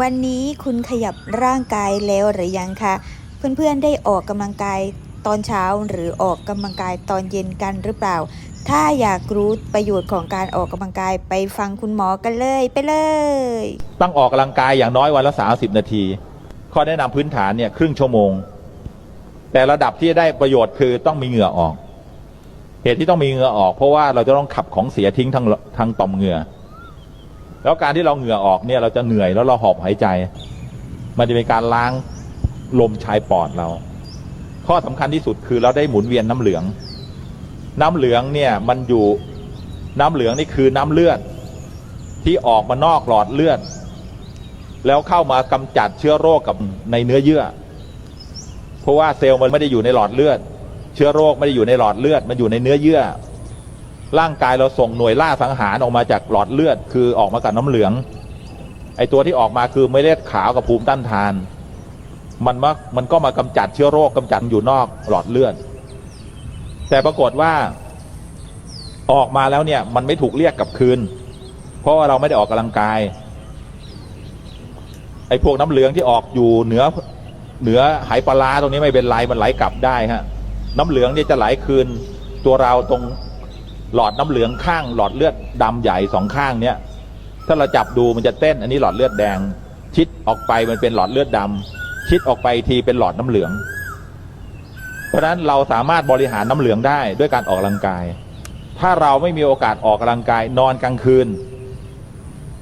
วันนี้คุณขยับร่างกายแล้วหรือยังคะ เพื่อนๆได้ออกกำลังกายตอนเช้าหรือออกกำลังกายตอนเย็นกันหรือเปล่า ถ้าอยากรู้ประโยชน์ของการออกกำลังกายไปฟังคุณหมอกันเลยไปเลย ต้องออกกำลังกายอย่างน้อยวันละ 30 นาที ข้อแนะนำพื้นฐานเนี่ยครึ่งชั่วโมง แต่ระดับที่ได้ประโยชน์คือต้องมีเหงื่อออก เหตุที่ต้องมีเหงื่อออก เพราะว่าเราจะต้องขับของเสียทิ้งทางทางต่อมเหงื่อ แล้วการที่เราเหงื่อออกเนี่ยเราจะเหนื่อยแล้วเราหอบหายใจ มันจะเป็นการล้างลมชายปอดเรา ข้อสำคัญที่สุดคือเราได้หมุนเวียนน้ำเหลือง น้ำเหลืองเนี่ยมันอยู่น้ำเหลืองนี่คือน้ำเลือด ที่ออกมานอกหลอดเลือด แล้วเข้ามากำจัดเชื้อโรคกับในเนื้อเยื่อ เพราะว่าเซลล์มันไม่ได้อยู่ในหลอดเลือด เชื้อโรคไม่ได้อยู่ในหลอดเลือด มันอยู่ในเนื้อเยื่อ ร่างกายเราส่งหน่วยล่าสังหารออกมาจากหลอดเลือด คือออกมากับน้ำเหลือง ไอตัวที่ออกมาคือไม่เลือดขาวกับภูมิต้านทาน มันมามันก็มากำจัดเชื้อโรคกำจัดอยู่นอกหลอดเลือด แต่ปรากฏว่า ออกมาแล้วเนี่ยมันไม่ถูกเรียกกลับคืน เพราะว่าเราไม่ได้ออกกำลังกาย ไอพวกน้ำเหลืองที่ออกอยู่เหนือเหนือไหปลาตรงนี้ไม่เป็นไรมันไหลกลับได้ฮะน้ำเหลืองเนี่ยจะไหลคืนตัวเราตรง หลอดน้ำเหลืองข้าง หลอดเลือดดำใหญ่สองข้างเนี่ยถ้าเราจับดูมันจะเต้น อันนี้หลอดเลือดแดง ชิดออกไปมันเป็นหลอดเลือดดำชิดออกไปทีเป็นหลอดน้ำเหลือง เพราะฉะนั้นเราสามารถบริหารน้ำเหลืองได้ด้วยการออกกำลังกาย ถ้าเราไม่มีโอกาสออกกำลังกายนอนกลางคืน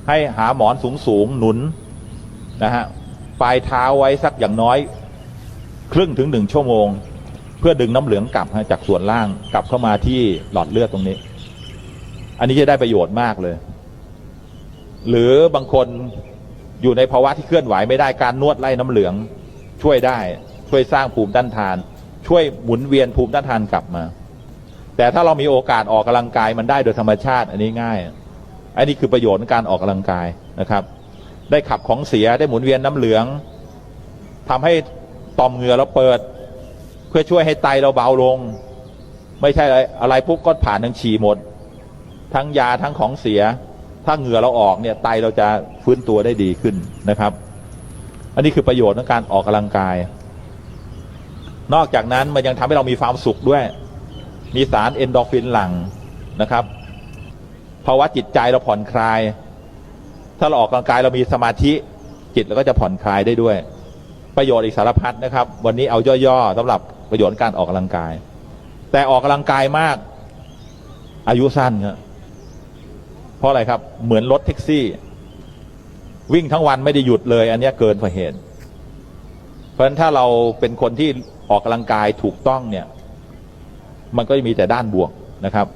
ให้หาหมอนสูงสูงๆหนุนนะฮะปลายเท้าไว้สักอย่างน้อย ครึ่งถึงหนึ่งชั่วโมง พื่อดึงน้ำเหลืองกลับจากส่วนล่างกลับเข้ามาที่หลอดเลือดตรงนี้ อันนี้จะได้ประโยชน์มากเลย หรือบางคนอยู่ในภาวะที่เคลื่อนไหวไม่ได้การนวดไล่น้ำเหลือง ช่วยได้ช่วยสร้างภูมิต้านทาน ช่วยหมุนเวียนภูมิต้านทานกลับมา แต่ถ้าเรามีโอกาสออกกำลังกายมันได้โดยธรรมชาติ อันนี้ง่ายอันนี้คือประโยชน์ของการออกกำลังกายนะครับ ได้ขับของเสียได้หมุนเวียนน้ำเหลืองทำให้ต่อมเหงื่อเราเปิด เพื่อช่วยให้ไตเราเบาลง ไม่ใช่อะไรอะไรปุ๊บก็ผ่านทางฉี่หมด ทั้งยาทั้งของเสีย ถ้าเหงื่อเราออกเนี่ยไตเราจะฟื้นตัวได้ดีขึ้นนะครับ อันนี้คือประโยชน์ของการออกกำลังกาย นอกจากนั้นมันยังทำให้เรามีความสุขด้วย มีสารเอนโดรฟินหลั่งนะครับภาวะจิตใจเราผ่อนคลาย ถ้าเราออกกำลังกายเรามีสมาธิจิตเราก็จะผ่อนคลายได้ด้วย ประโยชน์อีกสารพัดนะครับ วันนี้เอาย่อๆสำหรับ ประโยชน์การออกกำลังกาย แต่ออกกำลังกายมาก อายุสั้นครับเพราะอะไรครับ เหมือนรถแท็กซี่ วิ่งทั้งวันไม่ได้หยุดเลย อันนี้เกินกว่าเหตุเพราะฉะนั้นถ้าเราเป็นคนที่ออกกำลังกายถูกต้องเนี่ย มันก็จะมีแต่ด้านบวกนะครับ